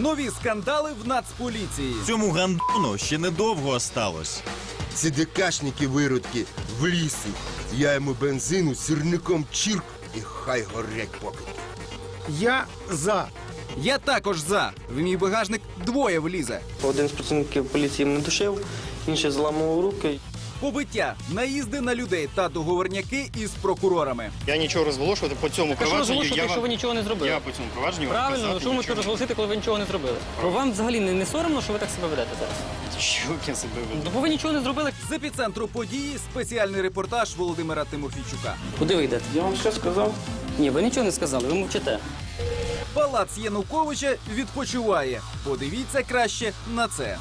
Нові скандали в Нацполіції. Цьому гандону ще недовго осталось. Ці ДКшники виродки в лісі. Я йому бензину сірником чірк і хай горять поки. Я за. Я також за. В мій багажник двоє влізе. Один з працівників поліції мене душив, інший зламував руки. Побиття, наїзди на людей та договорняки із прокурорами. Я нічого розголошувати по цьому що провадженню. розголошувати, Я, якщо ви нічого не зробили? я по цьому провадженню вам Правильно, казати ну чому ви нічого. розголосити, коли ви нічого не зробили? Бо вам взагалі не, не соромно, що ви так себе ведете зараз? Що я себе веду? Ну, бо ви нічого не зробили. З епіцентру події спеціальний репортаж Володимира Тимофійчука. Куди ви йдете? Я вам що сказав? Ні, ви нічого не сказали, ви мовчите. Палац Януковича відпочиває. Подивіться краще на це.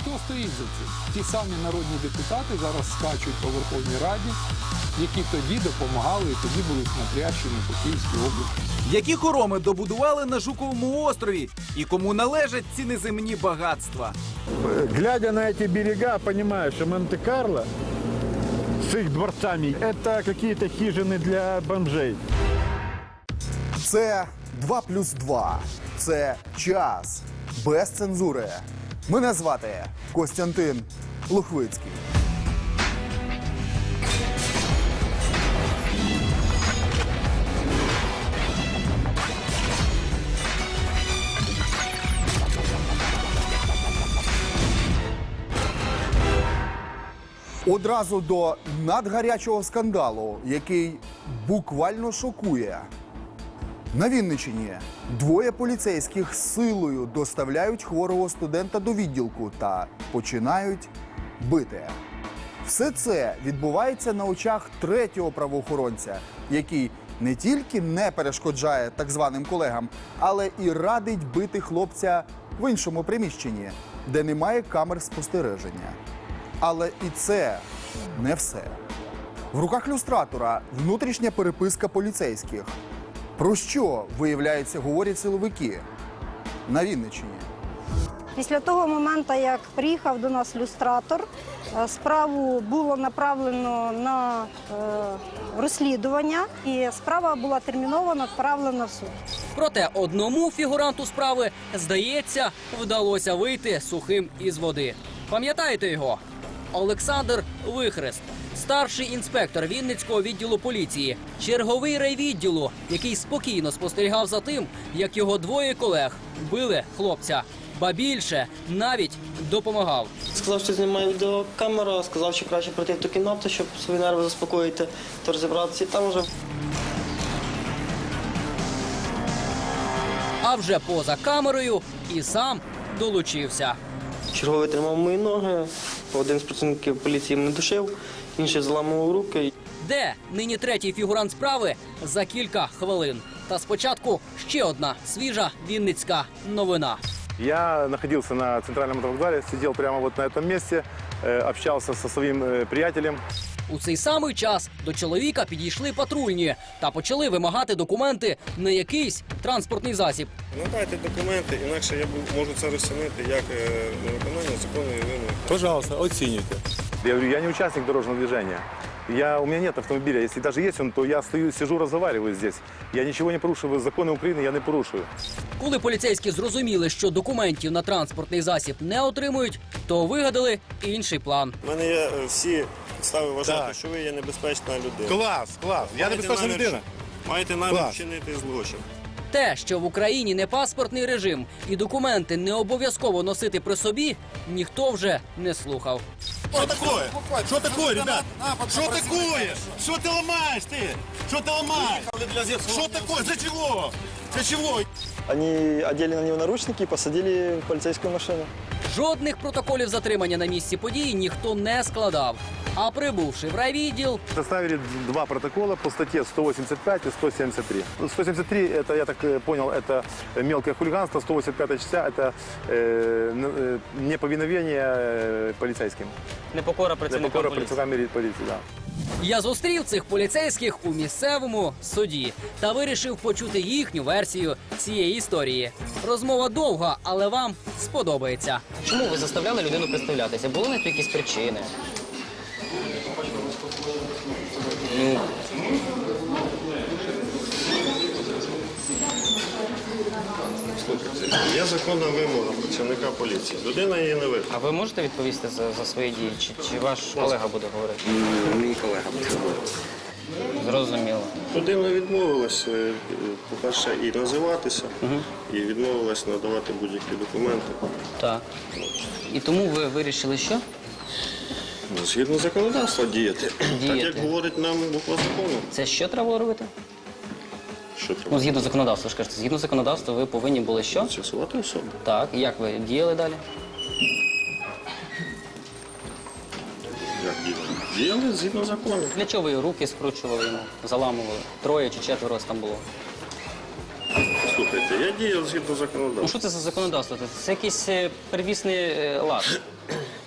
Хто стоїть за цим? Ті самі народні депутати зараз скачуть по Верховній Раді, які тоді допомагали і тоді були смотрящими по Київській області. Які хороми добудували на Жуковому острові і кому належать ці неземні багатства? Глядя на эти берега, понимаю, что Монте-Карло с их дворцами – это какие-то хижины для бомжей. Це 2 плюс 2. Це час без цензури. Мене звати Костянтин Лухвицький. Одразу до надгарячого скандалу, який буквально шокує. На Вінничині двоє поліцейських силою доставляють хворого студента до відділку та починають бити. Все це відбувається на очах третього правоохоронця, який не тільки не перешкоджає так званим колегам, але і радить бити хлопця в іншому приміщенні, де немає камер спостереження. Але і це не все. В руках люстратора внутрішня переписка поліцейських. Про що, виявляється, говорять силовики на Вінниччині? Після того моменту, як приїхав до нас люстратор, е, справу було направлено на е, розслідування, і справа була терміновано відправлена в суд. Проте одному фігуранту справи, здається, вдалося вийти сухим із води. Пам'ятаєте його? Олександр Вихрест, старший інспектор Вінницького відділу поліції, черговий райвідділу, який спокійно спостерігав за тим, як його двоє колег били хлопця. Ба більше навіть допомагав. Сказав, що знімає відеокамера, сказав, що краще прийти в ту кімнату, щоб свої нерви заспокоїти, то розібратися і там вже. А вже поза камерою і сам долучився. Черговий тримав мої ноги, один з працівників поліції мене душив, інший зламував руки. Де нині третій фігурант справи за кілька хвилин. Та спочатку ще одна свіжа вінницька новина. Я находился на центральном вокзале, сидел прямо вот на этом месте, э, общался со своим э, приятелем. У цей самий час до чоловіка підійшли патрульні та почали вимагати документи на якийсь транспортний засіб. Надайте документи, інакше я можу це розцінити як невиконання законної вимоги. Пожалуйста, оцените. Я говорю, я не участник дорожного движения. Я, у меня нет автомобиля. Если даже есть он, то я стою, сижу, разговариваю здесь. Я ничего не порушую. Законы Украины я не порушую. Коли поліцейські зрозуміли, що документів на транспортний засіб не отримують, то вигадали інший план. У мене є е, всі підстави вважати, Так. що ви є небезпечна людина. Класс, класс. Я Маєте небезпечна намір- людина. Маєте намір Клас. вчинити злочин. Те, що в Україні не паспортний режим і документи не обов'язково носити при собі, ніхто вже не слухав. Що такое? Что такое, ребят? Что такое? Что ты ломаешь ты? Что ты ломаешь? Что такое? Для чего? Для чого? Вони одели на нього наручники і посадили в поліцейську машину. Жодних протоколів затримання на місці події ніхто не складав. А прибувши в райвідділ, Составили два протокола по статье 185 и 173. 173, это, я так э, понял, это мелкое хулиганство, 185 часа, это э, н- э, неповиновение э, полицейским. непокора Непокора працівникам мілі- поліції, да. Я зустрів цих поліцейських у місцевому суді та вирішив почути їхню версію цієї історії. Розмова довга, але вам сподобається. Чому ви заставляли людину представлятися? Були на то якісь причини? Слухайте, є законна вимога працівника поліції. Людина її не виконує. А ви можете відповісти за, за свої дії? Чи, чи ваш колега буде говорити? Мій колега буде говорити. Зрозуміло. Людина відмовилась, е, по-перше, і називатися, і відмовилась надавати будь-які документи. Так. І тому ви вирішили що? Ну, Згідно законодавства діяти. Так Діяти. як говорить нам буква закону. Це що треба робити? Що треба? Ну, згідно законодавства, ж кажете, згідно законодавства, ви повинні були що? З'ясувати особу. Так, і як ви діяли далі? Як діяти? Діяли згідно закону. Для чого ви руки скручували йому, заламували? Троє чи четверо вас там було? Слухайте, я діяв згідно Ну законодавства. що це за законодавство? Це якийсь е, первісний е, лад.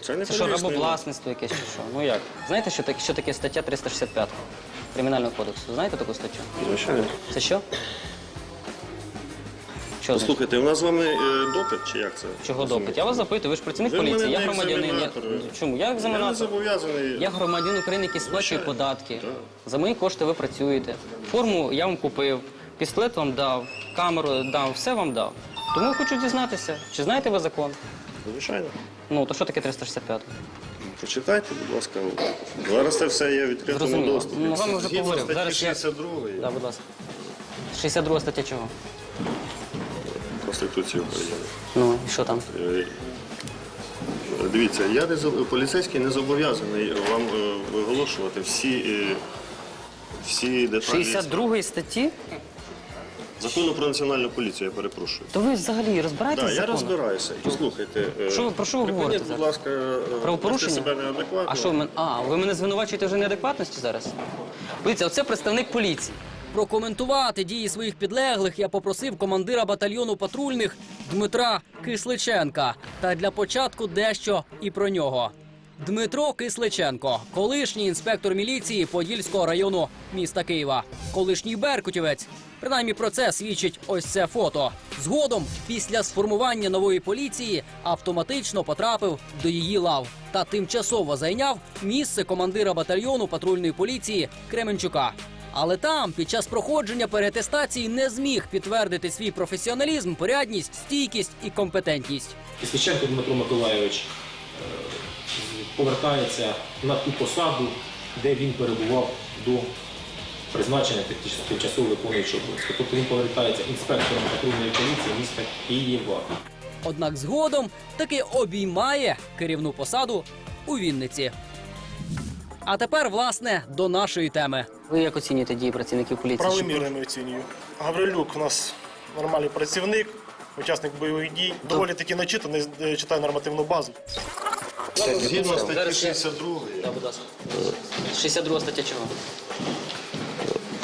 Це не Це що, рабовласництво якесь чи що? Ну як? Знаєте, що таке, що таке стаття 365 Кримінального кодексу? Знаєте таку статтю? Звичайно. Це що? Що значить? Слухайте, у нас з вами е, допит чи як це? Чого допит? Я вас запитую, ви ж працівник Ви поліції, я не громадянин. Я... екзаменатор. Чому? Я Я не екзаменатор. зобов'язаний. Я громадянин України, який сплачує Звичайно. податки. За мої кошти ви працюєте. Форму я вам купив, пістолет вам дав, камеру дав, все вам дав. Тому я хочу дізнатися, чи знаєте ви закон? Звичайно. Ну, то що таке 365? Почитайте, будь ласка. Зараз це все є в відкритому Зрозуміло. доступі. Ну, з вами вже Згідно поговорив. статті Зараз я- 62 Да, будь ласка. 62 стаття чого? Конституції України. Ну, і що там? Е, Дивіться, я не зоб- поліцейський не зобов'язаний вам е, виголошувати всі, е, всі деталі 62 статті? Закону про національну поліцію, я перепрошую. То ви взагалі розбираєтесь Так, в я розбираюся. І слухайте, е, Що ви- про що ви говорите будь ласка, е, Правопорушення? себе неадекватно. А що ви А, ви мене звинувачуєте вже неадекватності зараз? Дивіться, оце представник поліції. Прокоментувати дії своїх підлеглих я попросив командира батальйону патрульних Дмитра Кисличенка. Та для початку дещо і про нього. Дмитро Кисличенко, колишній інспектор міліції Подільського району міста Києва, колишній беркутівець. Принаймні про це свідчить ось це фото. Згодом, після сформування нової поліції, автоматично потрапив до її лав та тимчасово зайняв місце командира батальйону патрульної поліції Кременчука. Але там, під час проходження перетестації, не зміг підтвердити свій професіоналізм, порядність, стійкість і компетентність. Кисличенко Дмитро Миколайович повертається на ту посаду, де він перебував до призначення тимчас- тимчасово виконуючого обов'язки. Тобто він повертається інспектором патрульної поліції міста Києва. Однак згодом таки обіймає керівну посаду у Вінниці. А тепер, власне, до нашої теми. Ви як оцінюєте дії працівників поліції? Правомірними оцінюю. Гаврилюк у нас нормальний працівник, учасник бойових дій. Доволі таки начитаний, е, читає нормативну базу. Згідно статті Зараз я- 62 Да, будь ласка. 62 стаття чого?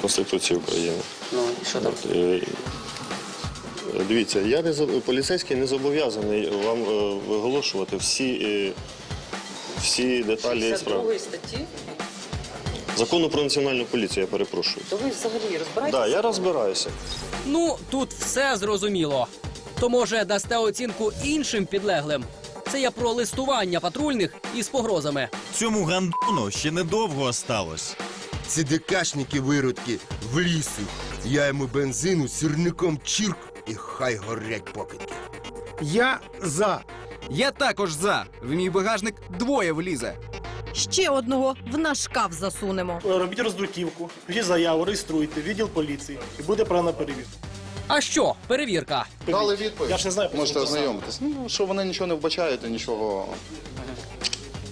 Конституції України. Ну, і що там? Е, Дивіться, я не зоб- поліцейський не зобов'язаний вам е, виголошувати всі, е, всі деталі справи. статті? Закону про національну поліцію, я перепрошую. То ви взагалі Так, да, я розбираюся. Ну, тут все зрозуміло. То може дасте оцінку іншим підлеглим. Це я про листування патрульних із погрозами. Цьому гандону ще недовго осталось. Ці ДКшники виродки в лісі. Я йому бензину сірником чірк і хай горять покидьки. Я за. Я також за. В мій багажник двоє влізе. Ще одного в наш шкаф засунемо. Робіть роздруківку, пишіть заяву, реєструйте, відділ поліції і буде правильна перевірка. А що, перевірка? Дали відповідь. Я ж не знаю, Можете писав. ознайомитись. Ну, що вони нічого не вбачають і нічого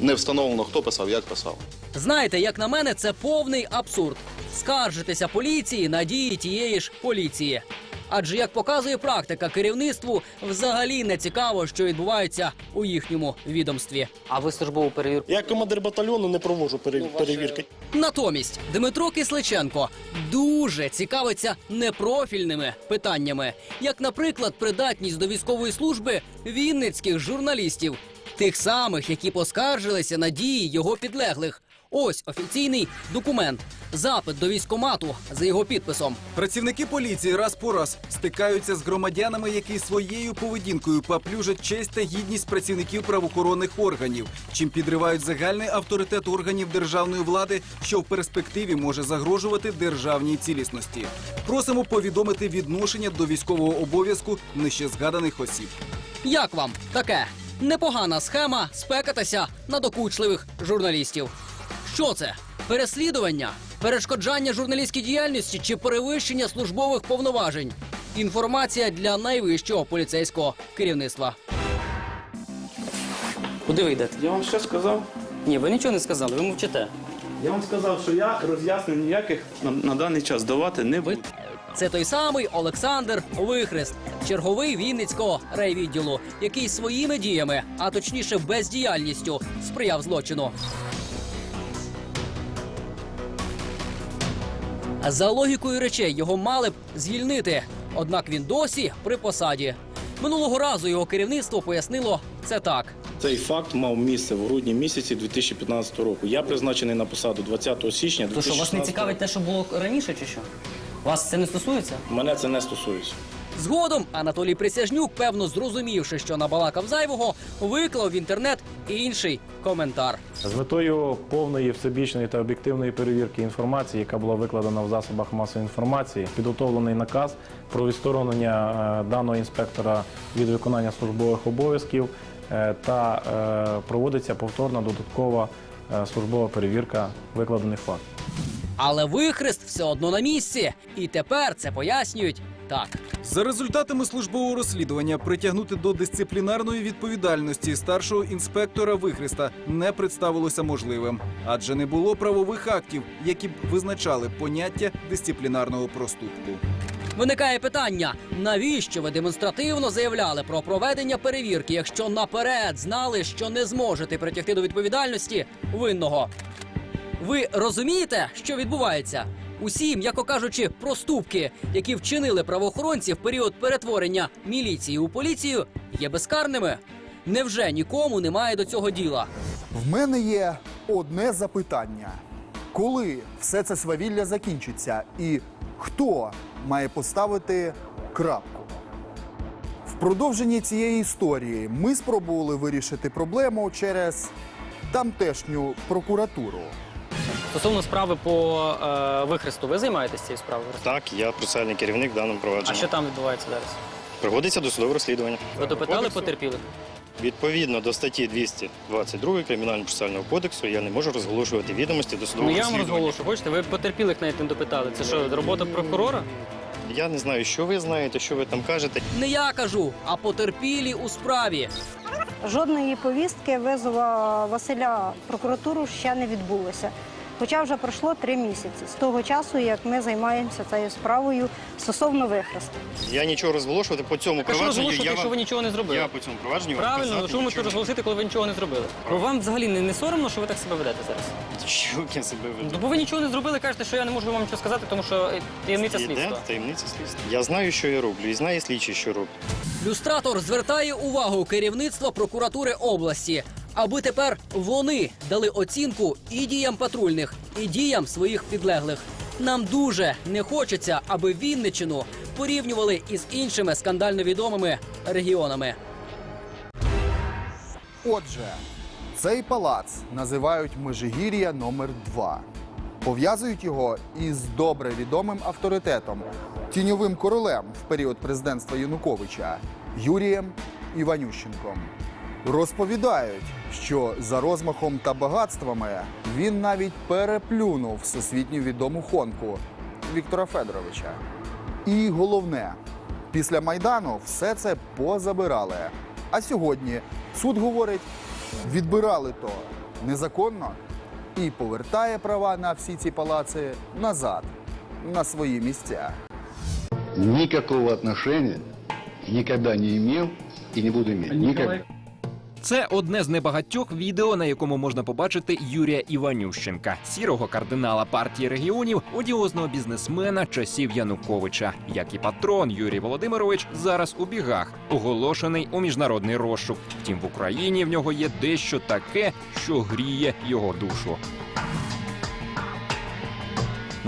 не встановлено, хто писав, як писав. Знаєте, як на мене, це повний абсурд. Скаржитися поліції на дії тієї ж поліції. Адже як показує практика, керівництву взагалі не цікаво, що відбувається у їхньому відомстві. А ви службову перевірку? Я як командир батальйону не проводжу пере- перевірки. Натомість Дмитро Кисличенко дуже цікавиться непрофільними питаннями, як, наприклад, придатність до військової служби вінницьких журналістів, тих самих, які поскаржилися на дії його підлеглих. Ось офіційний документ. Запит до військомату за його підписом. Працівники поліції раз по раз стикаються з громадянами, які своєю поведінкою поплюжать честь та гідність працівників правоохоронних органів, чим підривають загальний авторитет органів державної влади, що в перспективі може загрожувати державній цілісності. Просимо повідомити відношення до військового обов'язку нижче згаданих осіб. Як вам таке? Непогана схема спекатися на докучливих журналістів. Що це? Переслідування, перешкоджання журналістській діяльності чи перевищення службових повноважень? Інформація для найвищого поліцейського керівництва. Куди ви йдете? Я вам що сказав? Ні, ви нічого не сказали, ви мовчите. Я вам сказав, що я роз'яснень ніяких на, на даний час давати не буду. Це той самий Олександр Вихрест, черговий Вінницького райвідділу, який своїми діями, а точніше бездіяльністю, сприяв злочину. За логікою речей його мали б звільнити, однак він досі при посаді. Минулого разу його керівництво пояснило це так. Цей факт мав місце в грудні місяці 2015 року. Я призначений на посаду 20 січня То що вас не цікавить те, що було раніше, чи що? Вас це не стосується? Мене це не стосується. Згодом Анатолій Присяжнюк, певно зрозумівши, що набалакав зайвого, виклав в інтернет інший коментар. З метою повної всебічної та об'єктивної перевірки інформації, яка була викладена в засобах масової інформації, підготовлений наказ про відсторонення е, даного інспектора від виконання службових обов'язків е, та е, проводиться повторна додаткова е, службова перевірка викладених фактів. Але вихрест все одно на місці, і тепер це пояснюють так. За результатами службового розслідування притягнути до дисциплінарної відповідальності старшого інспектора Вихреста не представилося можливим, адже не було правових актів, які б визначали поняття дисциплінарного проступку. Виникає питання: навіщо ви демонстративно заявляли про проведення перевірки, якщо наперед знали, що не зможете притягти до відповідальності винного? Ви розумієте, що відбувається? Усі, м'яко кажучи, проступки, які вчинили правоохоронці в період перетворення міліції у поліцію, є безкарними. Невже нікому немає до цього діла? В мене є одне запитання: коли все це свавілля закінчиться, і хто має поставити крапку? В продовженні цієї історії ми спробували вирішити проблему через тамтешню прокуратуру. Стосовно справи по е, вихресту, ви займаєтесь цією справою? Так, я процесуальний керівник в даному А що там відбувається зараз? Проводиться досудове розслідування. Ви допитали Кодексу. потерпілих? Відповідно до статті 222 Кримінально-процесуального кодексу я не можу розголошувати відомості до Ну я вам розслідування. розголошу. Хочете, ви потерпілих навіть не допитали. Це що, робота прокурора? Я не знаю, що ви знаєте, що ви там кажете. Не я кажу, а потерпілі у справі. Жодної повістки визова Василя в прокуратуру ще не відбулося. Хоча вже пройшло три місяці з того часу, як ми займаємося цією справою стосовно вихресту. Я нічого розголошувати по цьому Так що провадженню. розголошувати, Я, якщо ви нічого не зробили? я по цьому провадженню вам Правильно, що ви можете розголосити, коли ви нічого не зробили? Бо вам взагалі не, не соромно, що ви так себе ведете зараз? Що я себе веду? Ну, бо ви нічого не зробили, кажете, що я не можу вам нічого сказати, тому що е, таємниця Іде слідства. таємниця слідства. Я знаю, що я роблю, і знає слідчий, що роблю. Люстратор звертає увагу керівництва прокуратури області, аби тепер вони дали оцінку і діям патрульних, і діям своїх підлеглих. Нам дуже не хочеться, аби Вінничину порівнювали із іншими скандально відомими регіонами. Отже, цей палац називають Межигір'я номер 2 Пов'язують його із добре відомим авторитетом, тіньовим королем в період президентства Януковича Юрієм Іванющенком. Розповідають, що за розмахом та багатствами він навіть переплюнув всесвітньо відому хонку Віктора Федоровича. І головне, після Майдану все це позабирали. А сьогодні суд говорить, відбирали то незаконно і повертає права на всі ці палаци назад, на свої місця. Никакого отношения никогда не имел и не буду иметь. Никогда. Це одне з небагатьох відео, на якому можна побачити Юрія Іванющенка, сірого кардинала партії регіонів, одіозного бізнесмена часів Януковича. Як і патрон Юрій Володимирович зараз у бігах, оголошений у міжнародний розшук. Втім, в Україні в нього є дещо таке, що гріє його душу.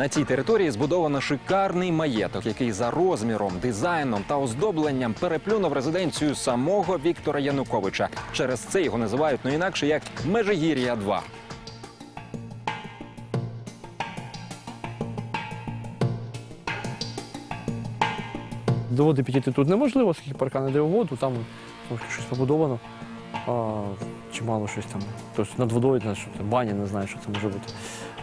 На цій території збудовано шикарний маєток, який за розміром, дизайном та оздобленням переплюнув резиденцію самого Віктора Януковича. Через це його називають не інакше як Межигір'я 2 До води підійти тут неможливо, оскільки паркан іде у воду, там щось побудовано. Чимало щось там. Тобто над водою, баня, не знаю, що це може бути.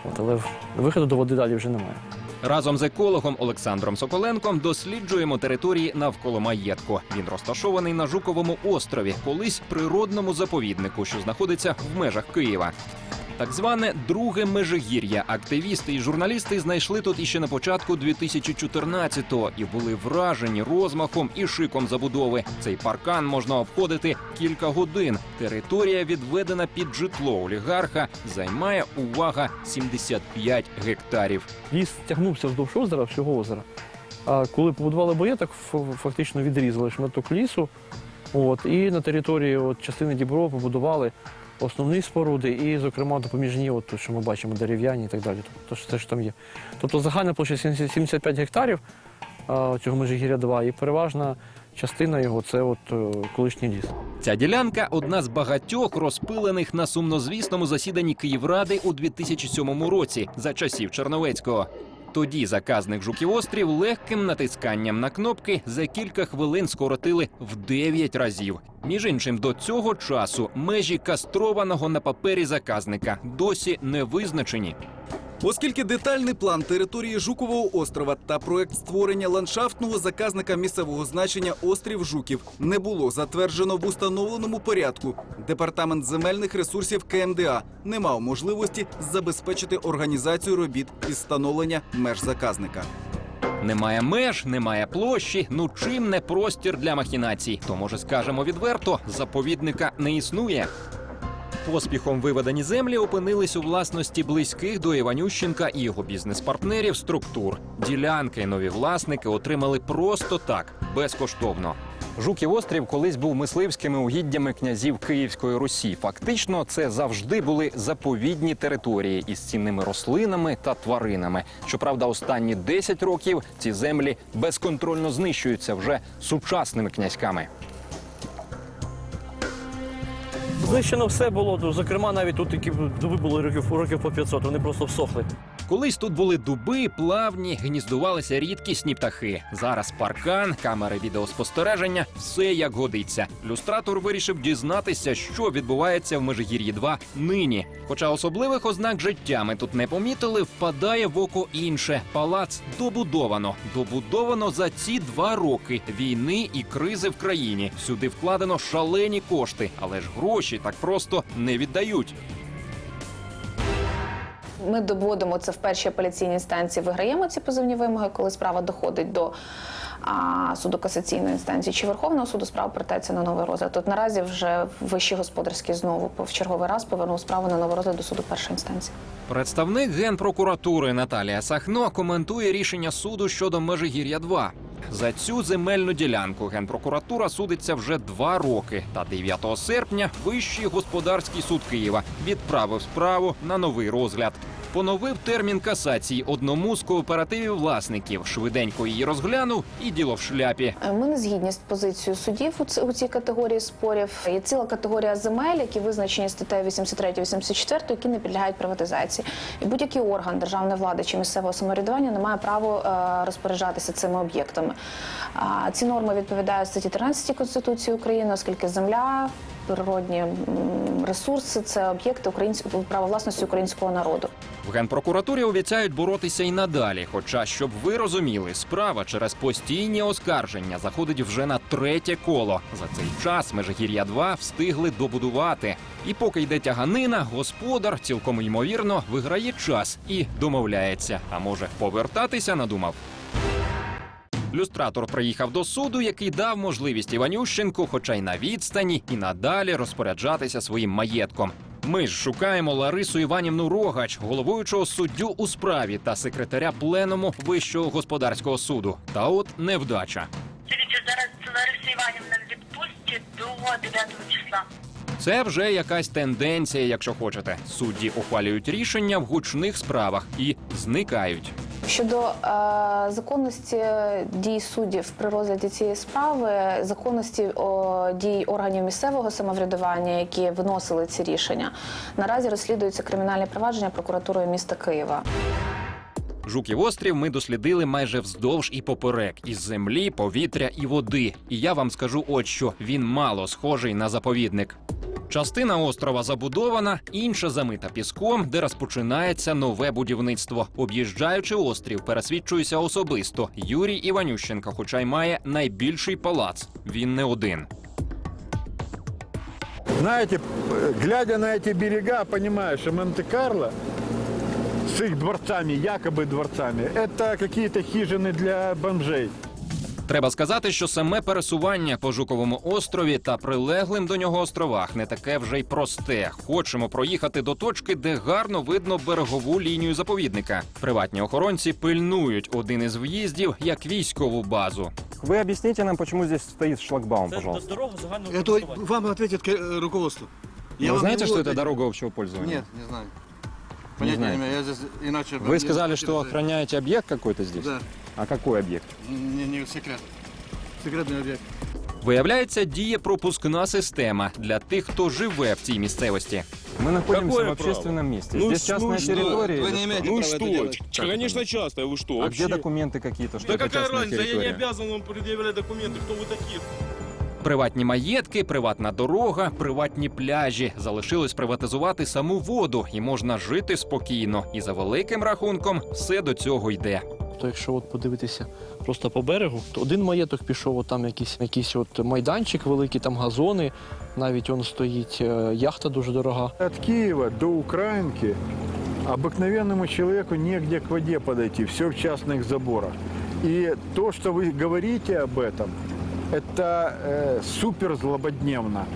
От, але виходу до води далі вже немає. Разом з екологом Олександром Соколенком досліджуємо території навколо маєтку. Він розташований на Жуковому острові, колись природному заповіднику, що знаходиться в межах Києва. Так зване друге межигір'я. Активісти і журналісти знайшли тут іще на початку 2014-го і були вражені розмахом і шиком забудови. Цей паркан можна обходити кілька годин. Територія, відведена під житло олігарха, займає увага 75 гектарів. Ліс тягнувся вздовж озера, всього озера. А коли побудували маєток, ф- фактично відрізали шматок лісу. От, і на території от, частини Діброва побудували основні споруди, і, зокрема, допоміжні, от, що ми бачимо, дерев'яні і так далі. Тобто, це ж там є. Тобто загальна площа 75 гектарів цього Межигір'я 2, і переважна частина його це от, е, колишній ліс. Ця ділянка одна з багатьох розпилених на сумнозвісному засіданні Київради у 2007 році за часів Черновецького. Тоді заказник Жуківострів легким натисканням на кнопки за кілька хвилин скоротили в 9 разів. Між іншим, до цього часу межі кастрованого на папері заказника досі не визначені. Оскільки детальний план території Жукового острова та проект створення ландшафтного заказника місцевого значення острів Жуків не було затверджено в установленому порядку, департамент земельних ресурсів КМДА не мав можливості забезпечити організацію робіт із встановлення меж заказника. Немає меж, немає площі. Ну чим не простір для махінацій? То може скажемо відверто, заповідника не існує. Поспіхом виведені землі опинились у власності близьких до Іванющенка і його бізнес-партнерів структур. Ділянки нові власники отримали просто так, безкоштовно. Жуків острів колись був мисливськими угіддями князів Київської Русі. Фактично, це завжди були заповідні території із цінними рослинами та тваринами. Щоправда, останні 10 років ці землі безконтрольно знищуються вже сучасними князьками. Знищено все було, зокрема, навіть тут які дуби років, років по 500, вони просто всохли. Колись тут були дуби, плавні, гніздувалися рідкісні птахи. Зараз паркан, камери відеоспостереження, все як годиться. Люстратор вирішив дізнатися, що відбувається в Межигір'ї 2 нині. Хоча особливих ознак життя ми тут не помітили, впадає в око інше. Палац добудовано. Добудовано за ці два роки війни і кризи в країні. Сюди вкладено шалені кошти, але ж гроші так просто не віддають. Ми доводимо це в першій апеляційній інстанції, виграємо ці позовні вимоги, коли справа доходить до а, суду касаційної інстанції чи Верховного суду, справа повертається на новий розгляд. Тут наразі вже вищий господарський знову в черговий раз повернув справу на новий розгляд до суду першої інстанції. Представник генпрокуратури Наталія Сахно коментує рішення суду щодо Межигір'я 2 За цю земельну ділянку генпрокуратура судиться вже два роки. Та 9 серпня Вищий господарський суд Києва відправив справу на новий розгляд. Поновив термін касації одному з кооперативів власників. Швиденько її розглянув і діло в шляпі. Е, Ми не згідні з позицією судів у цій категорії спорів. Є ціла категорія земель, які визначені статтею 83-84, які не підлягають приватизації. І будь-який орган державної влади чи місцевого самоврядування не має права е, розпоряджатися цими об'єктами. Ці норми відповідають статті 13 Конституції України, оскільки земля. Природні ресурси це об'єкти українського права власності українського народу. В генпрокуратурі обіцяють боротися і надалі. Хоча, щоб ви розуміли, справа через постійні оскарження заходить вже на третє коло. За цей час Межигір'я 2 встигли добудувати. І поки йде тяганина, господар цілком ймовірно виграє час і домовляється. А може повертатися надумав. Люстратор приїхав до суду, який дав можливість Іванющенку, хоча й на відстані, і надалі розпоряджатися своїм маєтком. Ми ж шукаємо Ларису Іванівну Рогач, головуючого суддю у справі та секретаря пленуму Вищого господарського суду. Та от невдача. Дивіться, зараз Лариса Іванівна відпустці до 9 числа. Це вже якась тенденція, якщо хочете. Судді ухвалюють рішення в гучних справах і зникають. Щодо е, законності дій суддів при розгляді цієї справи, законності о, дій органів місцевого самоврядування, які виносили ці рішення, наразі розслідується кримінальне провадження прокуратурою міста Києва. Жуків острів ми дослідили майже вздовж і поперек із землі, повітря і води. І я вам скажу от що він мало схожий на заповідник. Частина острова забудована, інша замита піском, де розпочинається нове будівництво. Об'їжджаючи острів, пересвідчуюся особисто. Юрій Іванющенко, хоча й має найбільший палац. Він не один. Знаете, глядя на эти берега, понимаешь, что Монте-Карло с их дворцами, якобы дворцами, это какие-то хижины для бомжей. Треба сказати, що саме пересування по Жуковому острові та прилеглим до нього островах не таке вже й просте. Хочемо проїхати до точки, де гарно видно берегову лінію заповідника. Приватні охоронці пильнують один із в'їздів як військову базу. Вы объясните нам, почему здесь стоит шлагбаум, пожалуйста. Это вам ответит э, руководство. Я Вы вам знаете, не что могу это ответить. дорога общего пользования? Нет, не знаю. Понятия не, знаете. имею. Я здесь иначе... Вы не сказали, знаю, что охраняете объект какой-то здесь? Да. А какой объект? Не, не секрет. Секретный объект. Виявляється, діє пропускна система для тих, хто живе в цій місцевості. Мы находимся Какое в общественном месте. Ну здесь что, частная ну что? территория. Вы или не что? имеете Ну права это что? делать. Как Конечно, это? часто. Вы что, А вообще? где документы какие-то, что Да это какая частная разница? Я не территория? обязан вам предъявлять документы. Кто вы такие? Приватні маєтки, приватна дорога, приватні пляжі. Залишилось приватизувати саму воду, і можна жити спокійно. І за великим рахунком все до цього йде. То якщо от подивитися просто по берегу, то один маєток пішов, от там якийсь, якийсь от майданчик великий, там газони, навіть он стоїть е, яхта дуже дорога. От Киева до Украинки обыкновенному человеку негде к воде подойти, все в частных заборах. И то, что вы говорите об этом, это э, супер злободневно.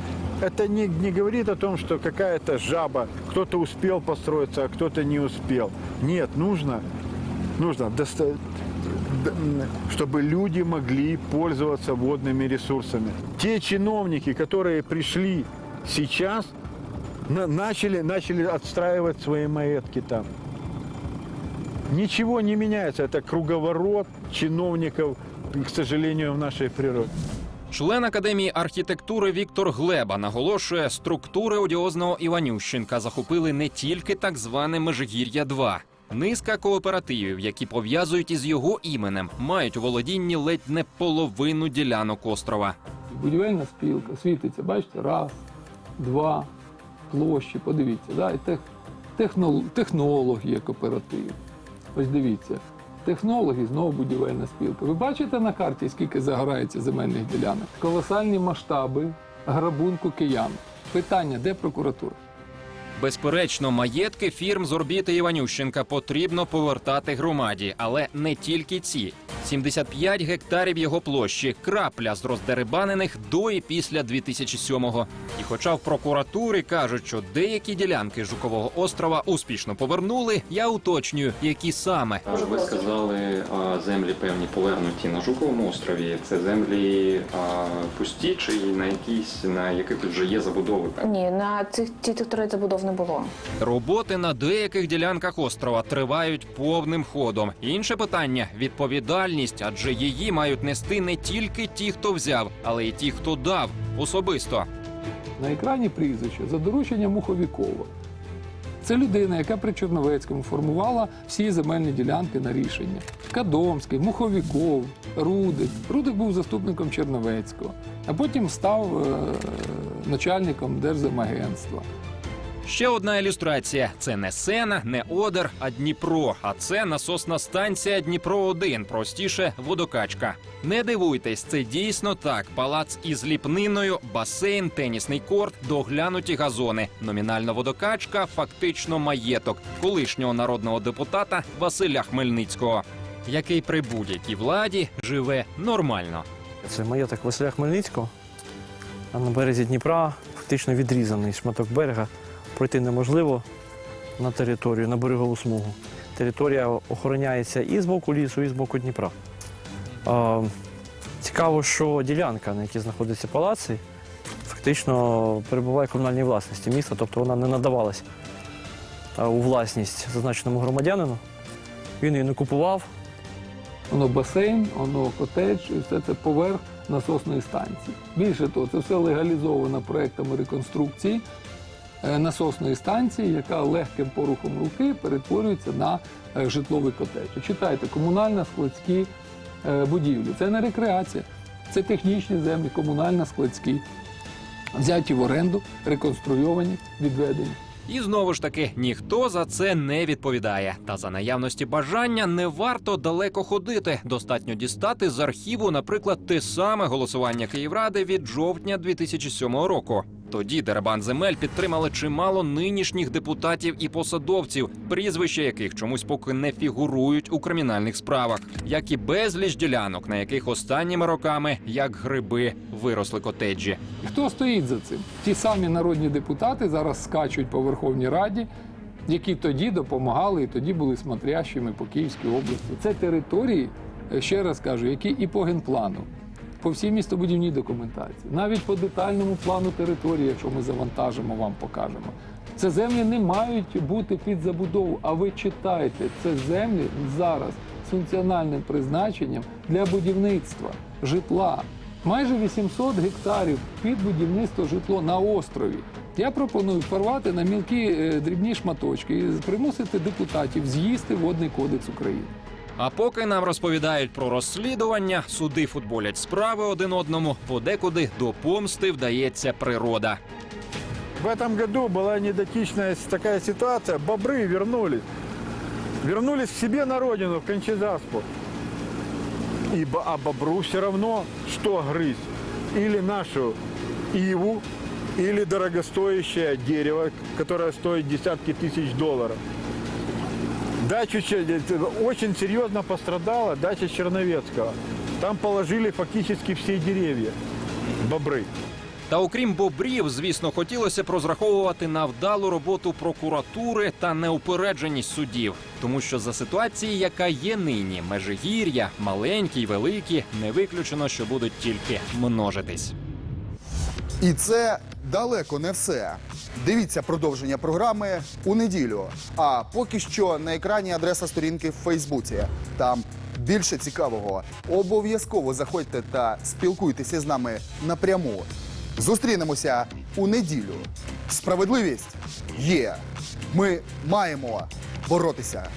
Это не, не говорит о том, что какая-то жаба, кто-то успел построиться, а кто-то не успел. Нет, нужно, нужно, доста- д- м, чтобы люди могли пользоваться водными ресурсами. Те чиновники, которые пришли сейчас, на- начали, начали отстраивать свои маетки там. Ничего не меняется. Это круговорот чиновников, к сожалению, в нашей природе. Член академії архітектури Віктор Глеба наголошує, структури одіозного Іванющенка захопили не тільки так зване Межигір'я 2 Низка кооперативів, які пов'язують із його іменем, мають у володінні ледь не половину ділянок острова. Будівельна спілка світиться, бачите, раз, два, площі, подивіться, да? і тех, технол, технолог є кооператив. Ось дивіться, технологи знову будівельна спілка. Ви бачите на карті, скільки загорається земельних ділянок? Колосальні масштаби грабунку киян. Питання, де прокуратура? Безперечно, маєтки фірм з орбіти Іванющенка потрібно повертати громаді, але не тільки ці. 75 гектарів його площі крапля з роздерибанених до і після 2007-го. І хоча в прокуратурі кажуть, що деякі ділянки Жукового острова успішно повернули, я уточнюю, які саме. Ви сказали, землі певні повернуті на Жуковому острові. Це землі а, пусті чи на якісь на яких вже є забудови? Ні, на цих ті території забудов не було. Роботи на деяких ділянках острова тривають повним ходом. Інше питання відповідальність, адже її мають нести не тільки ті, хто взяв, але й ті, хто дав особисто. На екрані прізвище за дорученням Муховікова. Це людина, яка при Чорновецькому формувала всі земельні ділянки на рішення. Кадомський, Муховіков, Рудик. Рудик був заступником Черновецького, а потім став е, начальником Держземагентства. Ще одна ілюстрація: це не Сена, не Одер, а Дніпро. А це насосна станція Дніпро 1 простіше водокачка. Не дивуйтесь, це дійсно так. Палац із ліпниною, басейн, тенісний корт, доглянуті газони. Номінально водокачка, фактично маєток колишнього народного депутата Василя Хмельницького, який при будь-якій владі живе нормально. Це маєток Василя Хмельницького. А на березі Дніпра фактично відрізаний шматок берега. Пройти неможливо на територію, на берегову смугу. Територія охороняється і з боку лісу, і з боку Дніпра. Цікаво, що ділянка, на якій знаходиться палаці, фактично перебуває в комунальній власності міста, тобто вона не надавалась у власність зазначеному громадянину. Він її не купував. Воно басейн, воно котедж, і все це поверх насосної станції. Більше того, це все легалізовано проектами реконструкції насосної станції, яка легким порухом руки перетворюється на е, житловий котедж. Читайте, комунальна складські е, будівлі. Це не рекреація, це технічні землі, комунально складські, взяті в оренду, реконструйовані, відведені. І знову ж таки ніхто за це не відповідає. Та за наявності бажання не варто далеко ходити. Достатньо дістати з архіву, наприклад, те саме голосування Київради від жовтня 2007 року. Тоді дерибан земель підтримали чимало нинішніх депутатів і посадовців, прізвища яких чомусь поки не фігурують у кримінальних справах, як і безліч ділянок, на яких останніми роками, як гриби, виросли котеджі. Хто стоїть за цим? Ті самі народні депутати зараз скачуть по Верховній Раді, які тоді допомагали і тоді були смотрящими по Київській області. Це території, е, ще раз кажу, які і по генплану, по всій містобудівній документації, навіть по детальному плану території, якщо ми завантажимо, вам покажемо. Це землі не мають бути під забудову. А ви читайте, це землі зараз з функціональним призначенням для будівництва житла. Майже 800 гектарів під будівництво житло на острові. Я пропоную порвати на мілкі е, дрібні шматочки і примусити депутатів з'їсти водний кодекс України. А поки нам розповідають про розслідування, суди футболять справи один одному, подекуди до помсти вдається природа. В этом году была недотичная с- такая ситуация. Бобры вернулись. Вернулись к себе на родину, в Кончезаспу. И, бо- а бобру все равно, что грызть. Или нашу иву, или дорогостоящее дерево, которое стоит десятки тысяч долларов. Че- это очень серьезно пострадала дача Черновецкого. Там положили фактически все деревья, бобры. Та окрім бобрів, звісно, хотілося б розраховувати на вдалу роботу прокуратури та неупередженість судів, тому що за ситуації, яка є нині, межигір'я, маленькі й великі, не виключено, що будуть тільки множитись. І це далеко не все. Дивіться продовження програми у неділю. А поки що на екрані адреса сторінки в Фейсбуці. Там більше цікавого. Обов'язково заходьте та спілкуйтеся з нами напряму. Зустрінемося у неділю. Справедливість є. Ми маємо боротися.